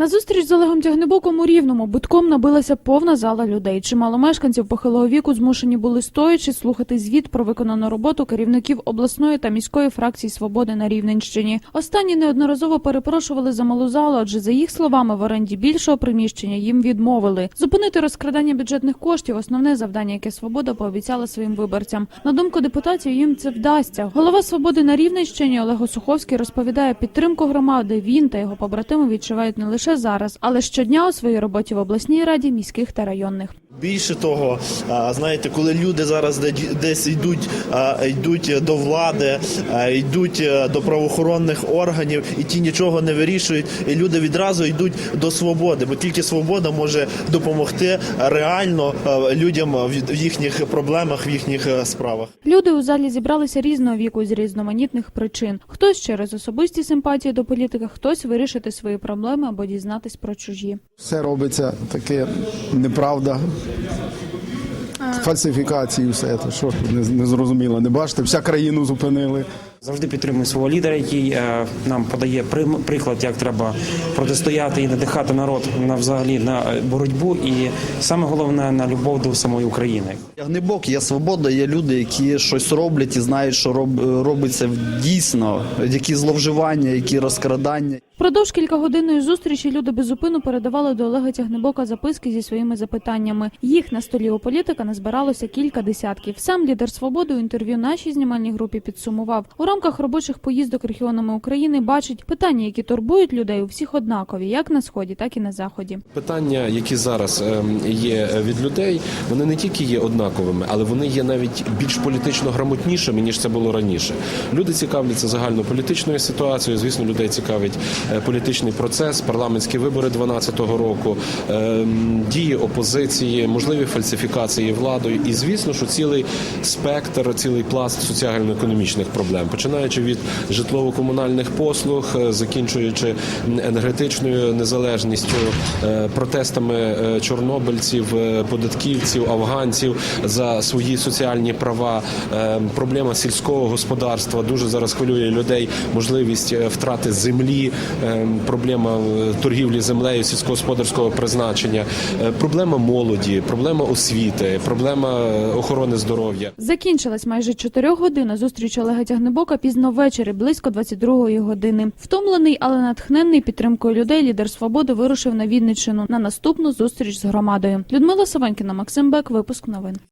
На зустріч з Олегом Тягнебоком у Рівному битком набилася повна зала людей. Чимало мешканців похилого віку змушені були стоячи слухати звіт про виконану роботу керівників обласної та міської фракції свободи на Рівненщині. Останні неодноразово перепрошували за малу залу, адже за їх словами в оренді більшого приміщення їм відмовили. Зупинити розкрадання бюджетних коштів основне завдання, яке свобода пообіцяла своїм виборцям. На думку депутатів, їм це вдасться. Голова свободи на Рівненщині Олег Осуховський розповідає, підтримку громади він та його побратими відчувають не лише зараз, але щодня у своїй роботі в обласній раді, міських та районних. Більше того, знаєте, коли люди зараз де- десь йдуть, а, йдуть до влади, йдуть е, до правоохоронних органів, і ті нічого не вирішують, і люди відразу йдуть до свободи, бо тільки свобода може допомогти реально е, людям в їхніх проблемах, в їхніх е, справах. Люди у залі зібралися різного віку з різноманітних причин. Хтось через особисті симпатії до політика, хтось вирішити свої проблеми або дізнатись про чужі. Все робиться таке неправда. Фальсифікації, все це, що не, не зрозуміло. Не бачите, вся країну зупинили. Завжди підтримую свого лідера, який е, нам подає прим- приклад, як треба протистояти і надихати народ на взагалі на е, боротьбу, і саме головне на любов до самої України. Я Ягнебок, є свобода, є люди, які щось роблять і знають, що роб, робиться дійсно, які зловживання, які розкрадання. Впродовж кількагодинної зустрічі люди без зупину передавали до Олега Тягнебока записки зі своїми запитаннями. Їх на столі у політика назбиралося кілька десятків. Сам лідер свободи у інтерв'ю нашій знімальній групі підсумував у рамках робочих поїздок регіонами України. Бачить питання, які турбують людей у всіх однакові, як на сході, так і на заході. Питання, які зараз ем, є від людей, вони не тільки є однаковими, але вони є навіть більш політично грамотнішими ніж це було раніше. Люди цікавляться загальнополітичною ситуацією. Звісно, людей цікавить політичний процес, парламентські вибори 2012 року, ем, дії опозиції, можливі фальсифікації владою. І звісно, що цілий спектр, цілий пласт соціально-економічних проблем, починаючи від житлово-комунальних послуг, е, закінчуючи енергетичною незалежністю, е, протестами е, чорнобильців, е, податківців, афганців за свої соціальні права. Е, Проблема сільського господарства дуже зараз хвилює людей. Можливість е, втрати землі, е, проблема е, торгівлі землею сільськогосподарського призначення, е, проблема молоді, проблема освіти, проблема е, охорони здоров'я. Закінчилась майже чотирьохгодинна зустріч Олега Тягнебока пізно ввечері, близько 22-ї години. Втомлений, але натхненний підтримкою людей, лідер свободи вирушив на Вінниччину на наступну зустріч з громадою. Людмила Савенькіна, Максим Бек, випуск новин.